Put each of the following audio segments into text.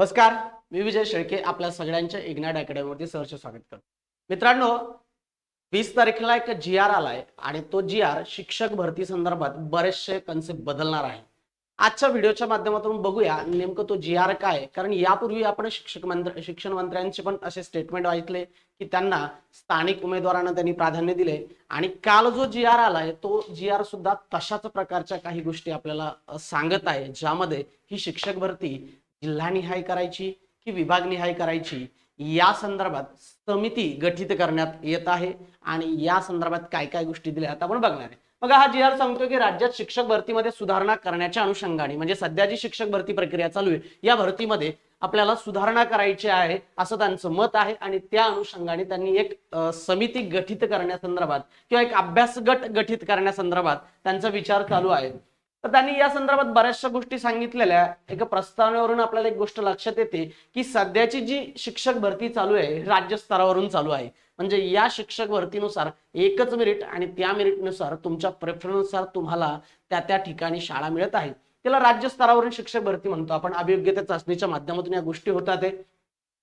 नमस्कार मी विजय शेळके आपल्या सगळ्यांच्या इग्नाट अकॅडमीवरती सहर्ष स्वागत करतो. मित्रांनो वीस तारखेला एक जी आर आलाय आणि तो जी आर शिक्षक भरती संदर्भात बरेचसे कन्सेप्ट बदलणार आहे. आजच्या व्हिडिओच्या माध्यमातून बघूया नेमकं तो जी आर काय कारण यापूर्वी आपण शिक्षक मंत्र शिक्षण मंत्र्यांचे पण असे स्टेटमेंट ऐकले की त्यांना स्थानिक उमेदवारांना त्यांनी प्राधान्य दिले आणि काल जो जी आर आलाय तो जी आर सुद्धा तशाच प्रकारच्या काही गोष्टी आपल्याला सांगत आहे ज्यामध्ये ही शिक्षक भरती जिल्हानिहाय करायची की विभागनिहाय करायची या संदर्भात समिती गठीत करण्यात येत आहे. आणि या संदर्भात काय काय गोष्टी दिल्या आहेत आपण बघणार आहे. बघा हा जी आर सांगतो की राज्यात शिक्षक भरतीमध्ये सुधारणा करण्याच्या अनुषंगाने म्हणजे सध्या जी शिक्षक भरती प्रक्रिया चालू आहे या भरतीमध्ये आपल्याला सुधारणा करायची आहे असं त्यांचं मत आहे. आणि त्या अनुषंगाने त्यांनी एक समिती गठीत करण्यासंदर्भात किंवा एक अभ्यास गट गठीत करण्यासंदर्भात त्यांचा विचार चालू आहे. तर त्यांनी या संदर्भात बऱ्याचशा गोष्टी सांगितलेल्या एका प्रस्तावनेवरून आपल्याला एक गोष्ट लक्षात येते की सध्याची जी शिक्षक भरती चालू आहे राज्य स्तरावरून चालू आहे. म्हणजे या शिक्षक भरतीनुसार एकच मेरिट आणि त्या मेरिटनुसार तुमच्या प्रेफरन्सनुसार तुम्हाला त्या त्या ठिकाणी शाळा मिळत आहे. त्याला राज्य स्तरावरून शिक्षक भरती म्हणतो. आपण अभियोग्यता चाचणीच्या माध्यमातून या गोष्टी होतात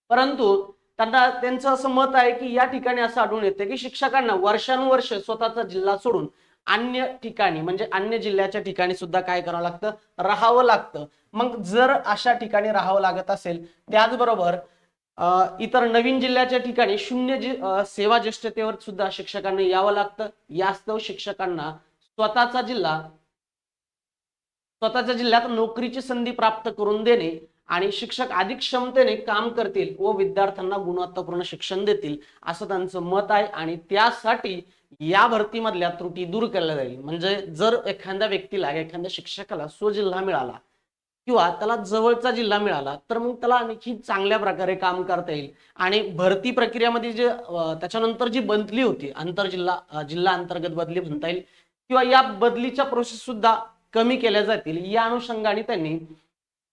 परंतु त्यांना त्यांचं असं मत आहे की या ठिकाणी असं आढळून येते की शिक्षकांना वर्षानुवर्ष स्वतःचा जिल्हा सोडून अन्य ठिकाणी म्हणजे अन्य जिल्ह्याच्या ठिकाणी सुद्धा काय करावं लागतं? राहावं लागतं. मग जर अशा ठिकाणी राहावं लागत असेल त्याचबरोबर अं, इतर नवीन जिल्ह्याच्या ठिकाणी शून्य जी सेवा ज्येष्ठतेवर सुद्धा शिक्षकांना यावं लागतं. यास्तव शिक्षकांना स्वतःचा जिल्हा स्वतःच्या जिल्ह्यात नोकरीची संधी प्राप्त करून देणे आणि शिक्षक अधिक क्षमतेने काम करतील व विद्यार्थ्यांना गुणवत्तापूर्ण शिक्षण देतील असं त्यांचं मत आहे. आणि त्यासाठी या भरतीमधल्या त्रुटी दूर केल्या जाईल. म्हणजे जर एखाद्या व्यक्तीला एखाद्या शिक्षकाला स्वजिल्हा मिळाला किंवा त्याला जवळचा जिल्हा मिळाला तर मग त्याला आणखी चांगल्या प्रकारे काम करता येईल. आणि भरती प्रक्रियामध्ये जे त्याच्यानंतर जी बदली होती आंतरजिल्हा जिल्हा अंतर्गत बदली म्हणता येईल किंवा या बदलीच्या प्रोसेस सुद्धा कमी केल्या जातील या अनुषंगाने त्यांनी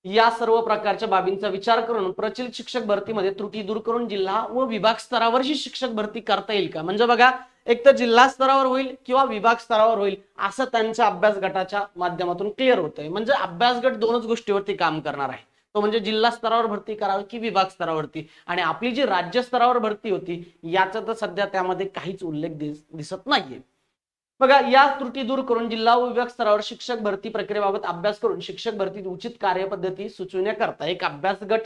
या सर्व प्रकारच्या बाबींचा विचार करून प्रचलित शिक्षक भरतीमध्ये त्रुटी दूर करून जिल्हा व विभाग स्तरावरची शिक्षक भरती करता येईल का? म्हणजे बघा एक तर जिल्हा स्तरावर होईल किंवा विभाग स्तरावर होईल असं त्यांच्या अभ्यास गटाच्या माध्यमातून क्लिअर होतंय. म्हणजे अभ्यास गट दोनच गोष्टीवरती काम करणार आहे. तो म्हणजे जिल्हा स्तरावर भरती करावी की विभाग स्तरावरती? आणि आपली जी राज्य स्तरावर भरती होती याचा तर सध्या त्यामध्ये काहीच उल्लेख दिसत नाहीये. बघा या त्रुटी दूर करून जिल्हा व विभाग स्तरावर शिक्षक भरती प्रक्रियेबाबत अभ्यास करून शिक्षक भरतीत उचित कार्यपद्धती सुचविण्याकरता एक अभ्यास गट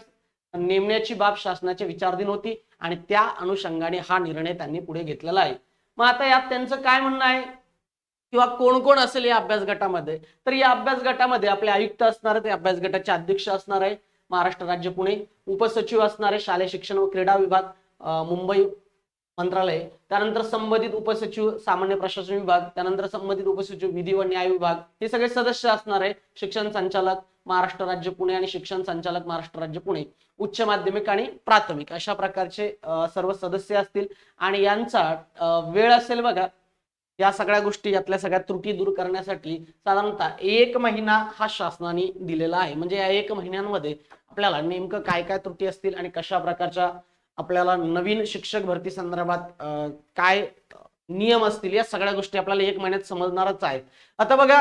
नेमण्याची बाब शासनाच्या विचारधीन होती आणि त्या अनुषंगाने हा निर्णय त्यांनी पुढे घेतलेला आहे. मग आता यात त्यांचं काय म्हणणं आहे? किंवा कोण कोण असेल या अभ्यास गटामध्ये? तर या अभ्यास गटामध्ये आपले आयुक्त असणार आहेत ते अभ्यास गटाचे अध्यक्ष असणार आहे महाराष्ट्र राज्य पुणे उपसचिव असणार आहे शालेय शिक्षण व क्रीडा विभाग मुंबई मंत्रालय त्यानंतर संबंधित उपसचिव सामान्य प्रशासन विभाग त्यानंतर संबंधित उपसचिव विधी व न्याय विभाग हे सगळे सदस्य असणार आहे शिक्षण संचालक महाराष्ट्र राज्य पुणे आणि शिक्षण संचालक महाराष्ट्र राज्य पुणे उच्च माध्यमिक आणि प्राथमिक अशा प्रकारचे सर्व सदस्य असतील. आणि यांचा वेळ असेल बघा या सगळ्या गोष्टी यातल्या सगळ्या त्रुटी दूर करण्यासाठी साधारणतः एक महिना हा शासनाने दिलेला आहे. म्हणजे या एक महिन्यांमध्ये आपल्याला नेमकं काय काय त्रुटी असतील आणि कशा प्रकारच्या आपल्याला नवीन शिक्षक भरती संदर्भात काय नियम असतील या सगळ्या गोष्टी आपल्याला एक महिन्यात समजणारच आहेत. आता बघा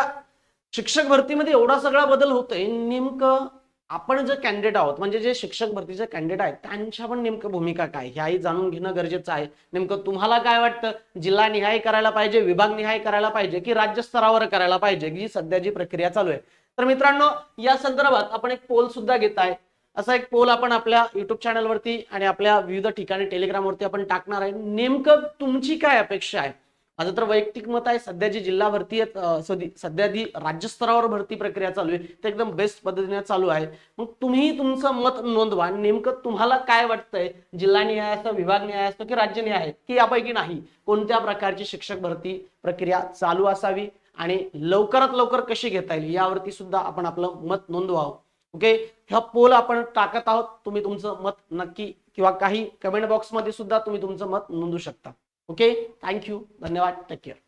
शिक्षक भरतीमध्ये एवढा सगळा बदल होतोय नेमकं आपण जे कॅन्डिडेट आहोत म्हणजे जे शिक्षक भरतीचे कॅन्डिडेट आहेत त्यांच्या पण नेमकं भूमिका काय? ह्याही जाणून घेणं गरजेचं आहे. नेमकं तुम्हाला काय वाटतं? जिल्हा निहाय करायला पाहिजे विभाग निहाय करायला पाहिजे की राज्य स्तरावर करायला पाहिजे ही सध्या जी प्रक्रिया चालू आहे? तर मित्रांनो या संदर्भात आपण एक पोल सुद्धा घेत आहे. असा एक पोल आपण आपल्या युट्यूब चॅनलवरती आणि आपल्या विविध ठिकाणी टेलिग्रामवरती आपण टाकणार आहे. नेमकं तुमची काय अपेक्षा आहे? माझं तर वैयक्तिक मत आहे सध्या जी जिल्हा भरती आहे सॉरी, सध्या जी राज्य स्तरावर भरती प्रक्रिया चालू आहे ते एकदम बेस्ट पद्धतीने चालू आहे. मग तुम्ही तुमचं मत नोंदवा नेमकं तुम्हाला काय वाटतंय? जिल्हा न्याय असतो विभाग न्याय असतो की राज्य न्याय की यापैकी नाही कोणत्या प्रकारची शिक्षक भरती प्रक्रिया चालू असावी आणि लवकरात लवकर कशी घेता येईल यावरती सुद्धा आपण आपलं मत नोंदवावं. ओके? हा पोल आपण टाकत आहोत तुम्ही तुमचं मत नक्की किंवा काही कमेंट बॉक्समध्ये सुद्धा तुम्ही तुमचं मत नोंदवू शकता. okay? Thank you. Dhanyawad take care.